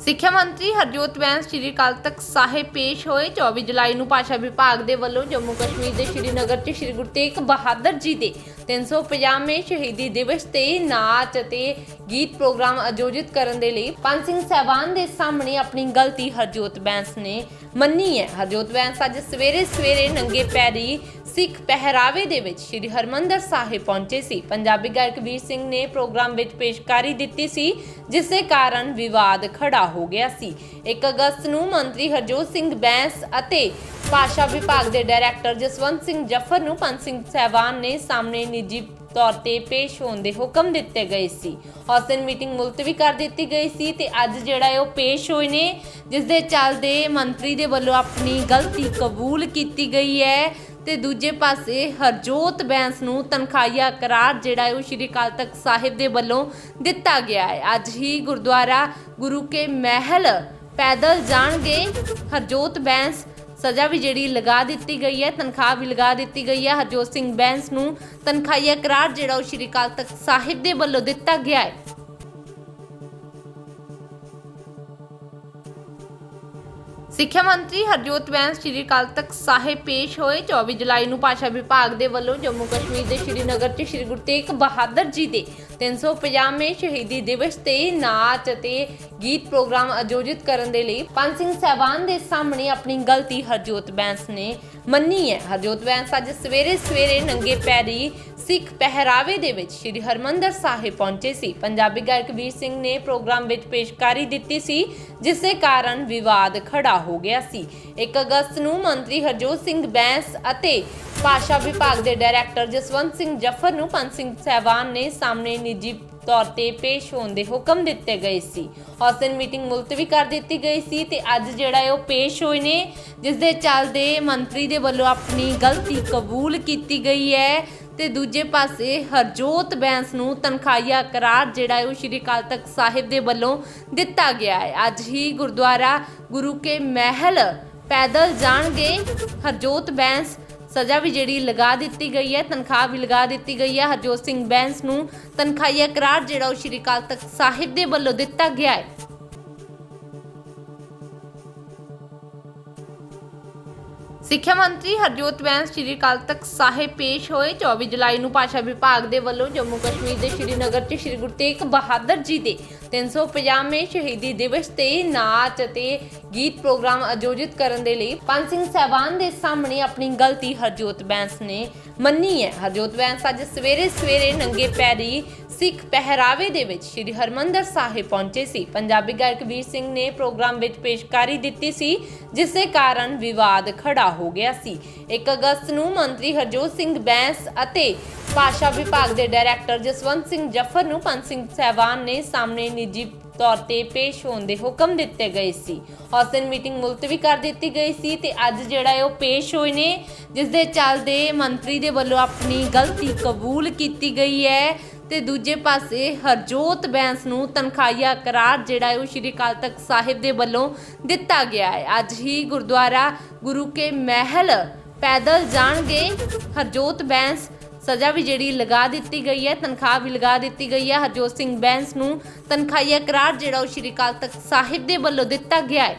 ਸਿੱਖਿਆ ਮੰਤਰੀ ਹਰਜੋਤ ਬੈਂਸ ਸ਼੍ਰੀ ਅਕਾਲ ਤਖਤ ਸਾਹਿਬ ਪੇਸ਼ ਹੋਏ। 24 ਜੁਲਾਈ ਨੂੰ ਭਾਸ਼ਾ ਵਿਭਾਗ ਦੇ ਵੱਲੋਂ ਜੰਮੂ ਕਸ਼ਮੀਰ ਦੇ ਸ਼੍ਰੀਨਗਰ 'ਚ ਸ਼੍ਰੀ ਗੁਰੂ ਤੇਗ ਬਹਾਦਰ ਜੀ ਦੇ 350ਵੇਂ ਸ਼ਹੀਦੀ ਦਿਵਸ ਤੇ ਨਾਚ ਅਤੇ ਗੀਤ ਪ੍ਰੋਗਰਾਮ ਆਯੋਜਿਤ ਕਰਨ ਦੇ ਲਈ ਪੰਜ ਸਿੰਘ ਸਹਿਬਾਨ ਦੇ ਸਾਹਮਣੇ ਆਪਣੀ ਗਲਤੀ ਹਰਜੋਤ ਬੈਂਸ ਨੇ ਮੰਨੀ ਹੈ। ਹਰਜੋਤ ਬੈਂਸ ਅੱਜ ਸਵੇਰੇ ਸਵੇਰੇ ਨੰਗੇ ਪੈਰੀ ਸਿੱਖ ਪਹਿਰਾਵੇ ਦੇ ਵਿੱਚ ਸ਼੍ਰੀ ਹਰਮੰਦਰ ਸਾਹਿਬ ਪਹੁੰਚੇ ਸੀ। ਪੰਜਾਬੀ ਗਾਇਕ ਵੀਰ ਸਿੰਘ ਨੇ ਪ੍ਰੋਗਰਾਮ ਵਿੱਚ ਪੇਸ਼ਕਾਰੀ ਦਿੱਤੀ ਸੀ, ਜਿਸ ਦੇ ਕਾਰਨ ਵਿਵਾਦ ਖੜਾ ਹੋ ਗਿਆ ਸੀ। 1 ਅਗਸਤ ਨੂੰ ਮੰਤਰੀ ਹਰਜੋਤ ਸਿੰਘ ਬੈਂਸ ਅਤੇ ਭਾਸ਼ਾ ਵਿਭਾਗ ਦੇ ਡਾਇਰੈਕਟਰ ਜਸਵੰਤ ਸਿੰਘ ਜਫਰ ਨੂੰ ਪੰਜ ਸਿੰਘ ਸਹਿਬਾਨ ਨੇ ਸਾਹਮਣੇ ਨਿੱਜੀ ਤੌਰ ਤੇ ਪੇਸ਼ ਹੋਣ ਦੇ ਹੁਕਮ ਦਿੱਤੇ ਗਏ ਸੀ। ਉਸ ਦਿਨ ਮੀਟਿੰਗ ਮੁਲਤਵੀ ਕਰ ਦਿੱਤੀ ਗਈ ਸੀ ਤੇ ਅੱਜ ਜਿਹੜਾ ਹੈ ਉਹ ਪੇਸ਼ ਹੋਏ ਨੇ, ਜਿਸ ਦੇ ਚੱਲਦੇ ਮੰਤਰੀ ਦੇ ਵੱਲੋਂ ਆਪਣੀ ਗਲਤੀ ਕਬੂਲ ਕੀਤੀ ਗਈ ਹੈ ਤੇ ਦੂਜੇ ਪਾਸੇ ਹਰਜੋਤ ਬੈਂਸ ਨੂੰ ਤਨਖਾਹੀਆ ਕਰਾਰ ਜਿਹੜਾ ਹੈ ਉਹ ਸ਼੍ਰੀ ਅਕਾਲ ਤਖਤ ਸਾਹਿਬ ਦੇ ਵੱਲੋਂ ਦਿੱਤਾ ਗਿਆ ਹੈ। ਅੱਜ ਹੀ ਗੁਰਦੁਆਰਾ ਗੁਰੂ ਕੇ ਮਹਿਲ ਪੈਦਲ ਜਾਣਗੇ ਹਰਜੋਤ ਬੈਂਸ ਸਜ਼ਾ ਵੀ ਜਿਹੜੀ ਲਗਾ ਦਿੱਤੀ ਗਈ ਹੈ, ਤਨਖਾਹ ਵੀ ਲਗਾ ਦਿੱਤੀ ਗਈ ਹੈ। ਹਰਜੋਤ ਸਿੰਘ ਬੈਂਸ ਨੂੰ ਤਨਖਾਹੀਆ ਕਰਾਰ ਜਿਹੜਾ ਉਹ ਸ਼੍ਰੀ ਅਕਾਲ ਤਖਤ ਸਾਹਿਬ ਦੇ ਵੱਲੋਂ ਦਿੱਤਾ ਗਿਆ ਹੈ। ਸਿੱਖਿਆ ਮੰਤਰੀ ਹਰਜੋਤ ਬੈਂਸ ਸ਼੍ਰੀ ਅਕਾਲ ਤਖਤ ਸਾਹਿਬ ਪੇਸ਼ ਹੋਏ। 24 ਜੁਲਾਈ ਨੂੰ ਭਾਸ਼ਾ ਵਿਭਾਗ ਦੇ ਵੱਲੋਂ ਜੰਮੂ ਕਸ਼ਮੀਰ ਦੇ ਸ਼੍ਰੀਨਗਰ 'ਚ ਸ਼੍ਰੀ ਗੁਰੂ ਤੇਗ ਬਹਾਦਰ ਜੀ ਦੇ 350ਵੇਂ ਸ਼ਹੀਦੀ ਦਿਵਸ ਤੇ ਨਾਚ ਅਤੇ ਗੀਤ ਪ੍ਰੋਗਰਾਮ ਆਯੋਜਿਤ ਕਰਨ ਦੇ ਲਈ ਪੰਜ ਸਿੰਘ ਸਹਿਬਾਨ ਦੇ ਸਾਹਮਣੇ ਆਪਣੀ ਗਲਤੀ ਹਰਜੋਤ ਬੈਂਸ ਨੇ ਮੰਨੀ ਹੈ। ਹਰਜੋਤ ਬੈਂਸ ਅੱਜ ਸਵੇਰੇ ਸਵੇਰੇ ਨੰਗੇ ਪੈਰੀ ਸਿੱਖ ਪਹਿਰਾਵੇ ਦੇ ਵਿੱਚ ਸ਼੍ਰੀ ਹਰਮੰਦਰ ਸਾਹਿਬ ਪਹੁੰਚੇ ਸੀ। ਪੰਜਾਬੀ ਗਾਇਕ ਵੀਰ ਸਿੰਘ ਨੇ ਪ੍ਰੋਗਰਾਮ ਵਿੱਚ ਪੇਸ਼ਕਾਰੀ ਦਿੱਤੀ ਸੀ, ਜਿਸ ਦੇ ਕਾਰਨ ਵਿਵਾਦ ਖੜਾ ਹੋ ਗਿਆ ਸੀ। 1 ਅਗਸਤ ਨੂੰ ਮੰਤਰੀ ਹਰਜੋਤ ਸਿੰਘ ਬੈਂਸ ਅਤੇ ਭਾਸ਼ਾ ਵਿਭਾਗ ਦੇ ਡਾਇਰੈਕਟਰ ਜਸਵੰਤ ਸਿੰਘ ਜਫਰ ਨੂੰ ਪੰਜ ਸਿੰਘ ਸਹਿਬਾਨ ਨੇ ਸਾਹਮਣੇ ਨਿੱਜੀ ਤੌਰ ਤੇ ਪੇਸ਼ ਹੋਣ ਦੇ ਹੁਕਮ ਦਿੱਤੇ ਗਏ ਸੀ। ਉਸ ਦਿਨ ਮੀਟਿੰਗ ਮੁਲਤਵੀ ਕਰ ਦਿੱਤੀ ਗਈ ਸੀ ਤੇ ਅੱਜ ਜਿਹੜਾ ਹੈ ਉਹ ਪੇਸ਼ ਹੋਏ ਨੇ ਜਿਸ ਦੇ ਚੱਲਦੇ ਮੰਤਰੀ ਦੇ ਵੱਲੋਂ ਆਪਣੀ ਗਲਤੀ ਕਬੂਲ ਕੀਤੀ ਗਈ ਹੈ ਤੇ ਦੂਜੇ ਪਾਸੇ ਹਰਜੋਤ ਬੈਂਸ ਨੂੰ ਤਨਖਾਹੀਆ ਕਰਾਰ ਜਿਹੜਾ ਹੈ ਉਹ ਸ਼੍ਰੀ ਅਕਾਲ ਤਖਤ ਸਾਹਿਬ ਦੇ ਵੱਲੋਂ ਦਿੱਤਾ ਗਿਆ ਹੈ। ਅੱਜ ਹੀ ਗੁਰਦੁਆਰਾ ਗੁਰੂ ਕੇ ਮਹਿਲ ਪੈਦਲ ਜਾਣਗੇ। ਹਰਜੋਤ ਬੈਂਸ ਸਜ਼ਾ ਵੀ ਜਿਹੜੀ ਲਗਾ ਦਿੱਤੀ ਗਈ ਹੈ, ਤਨਖਾਹ ਵੀ ਲਗਾ ਦਿੱਤੀ ਗਈ ਹੈ। ਹਰਜੋਤ ਸਿੰਘ ਬੈਂਸ ਨੂੰ ਤਨਖਾਹੀਆ ਕਰਾਰ ਜਿਹੜਾ ਉਹ ਸ਼੍ਰੀ ਅਕਾਲ ਤਖਤ ਸਾਹਿਬ ਦੇ ਵੱਲੋਂ ਦਿੱਤਾ ਗਿਆ ਹੈ। ਸਿੱਖਿਆ ਮੰਤਰੀ ਹਰਜੋਤ ਬੈਂਸ ਸ਼੍ਰੀ ਅਕਾਲ ਤਖਤ ਸਾਹਿਬ ਪੇਸ਼ ਹੋਏ। 24 ਜੁਲਾਈ ਨੂੰ ਭਾਸ਼ਾ ਵਿਭਾਗ ਦੇ ਵੱਲੋਂ ਜੰਮੂ ਕਸ਼ਮੀਰ ਦੇ ਸ਼੍ਰੀਨਗਰ 'ਚ ਸ਼੍ਰੀ ਗੁਰੂ ਤੇਗ ਬਹਾਦਰ ਜੀ ਦੇ 350ਵੇਂ ਸ਼ਹੀਦੀ ਦਿਵਸ ਤੇ ਨਾਚ ਅਤੇ ਗੀਤ ਪ੍ਰੋਗਰਾਮ ਆਯੋਜਿਤ ਕਰਨ ਦੇ ਲਈ ਪੰਜ ਸਿੰਘ ਸਹਿਬਾਨ ਦੇ ਸਾਹਮਣੇ ਆਪਣੀ ਗਲਤੀ ਹਰਜੋਤ ਬੈਂਸ ਨੇ ਮੰਨੀ ਹੈ। ਹਰਜੋਤ ਬੈਂਸ ਅੱਜ ਸਵੇਰੇ ਸਵੇਰੇ ਨੰਗੇ ਪੈਰੀ ਸਿੱਖ ਪਹਿਰਾਵੇ ਦੇ ਵਿੱਚ ਸ਼੍ਰੀ ਹਰਮੰਦਰ ਸਾਹਿਬ ਪਹੁੰਚੇ ਸੀ। ਪੰਜਾਬੀ ਗਾਇਕ ਵੀਰ ਸਿੰਘ ਨੇ ਪ੍ਰੋਗਰਾਮ ਵਿੱਚ ਪੇਸ਼ਕਾਰੀ ਦਿੱਤੀ ਸੀ ਜਿਸ ਦੇ ਕਾਰਨ ਵਿਵਾਦ ਖੜਾ ਹੋ ਗਿਆ ਸੀ। 1 ਅਗਸਤ ਨੂੰ ਮੰਤਰੀ ਹਰਜੋਤ ਸਿੰਘ ਬੈਂਸ ਅਤੇ ਭਾਸ਼ਾ ਵਿਭਾਗ ਦੇ ਡਾਇਰੈਕਟਰ ਜਸਵੰਤ ਸਿੰਘ ਜਫਰ ਨੂੰ ਪੰਜ ਸਿੰਘ ਸਹਿਬਾਨ ਨੇ ਸਾਹਮਣੇ ਨਿੱਜੀ ਤੌਰ ਤੇ ਪੇਸ਼ ਹੋਣ ਦੇ ਹੁਕਮ ਦਿੱਤੇ ਗਏ ਸੀ। ਉਸ ਦਿਨ ਮੀਟਿੰਗ ਮੁਲਤਵੀ ਕਰ ਦਿੱਤੀ ਗਈ ਸੀ ਤੇ ਅੱਜ ਜਿਹੜਾ ਹੈ ਉਹ ਪੇਸ਼ ਹੋਏ ਨੇ ਜਿਸ ਦੇ ਚੱਲਦੇ ਮੰਤਰੀ ਦੇ ਵੱਲੋਂ ਆਪਣੀ ਗਲਤੀ ਕਬੂਲ ਕੀਤੀ ਗਈ ਹੈ ਤੇ ਦੂਜੇ ਪਾਸੇ ਹਰਜੋਤ ਬੈਂਸ ਨੂੰ ਤਨਖਾਹੀਆ ਕਰਾਰ ਜਿਹੜਾ ਹੈ ਉਹ ਸ਼੍ਰੀ ਅਕਾਲ ਤਖਤ ਸਾਹਿਬ ਦੇ ਵੱਲੋਂ ਦਿੱਤਾ ਗਿਆ ਹੈ। ਅੱਜ ਹੀ ਗੁਰਦੁਆਰਾ ਗੁਰੂ ਕੇ ਮਹਿਲ ਪੈਦਲ ਜਾਣਗੇ ਹਰਜੋਤ ਬੈਂਸ ਸਜ਼ਾ ਵੀ ਜਿਹੜੀ ਲਗਾ ਦਿੱਤੀ ਗਈ ਹੈ, ਤਨਖਾਹ ਵੀ ਲਗਾ ਦਿੱਤੀ ਗਈ ਹੈ। ਹਰਜੋਤ ਸਿੰਘ ਬੈਂਸ ਨੂੰ ਤਨਖਾਹੀਆ ਕਰਾਰ ਜਿਹੜਾ ਉਹ ਸ਼੍ਰੀ ਅਕਾਲ ਤਖਤ ਸਾਹਿਬ ਦੇ ਵੱਲੋਂ ਦਿੱਤਾ ਗਿਆ ਹੈ।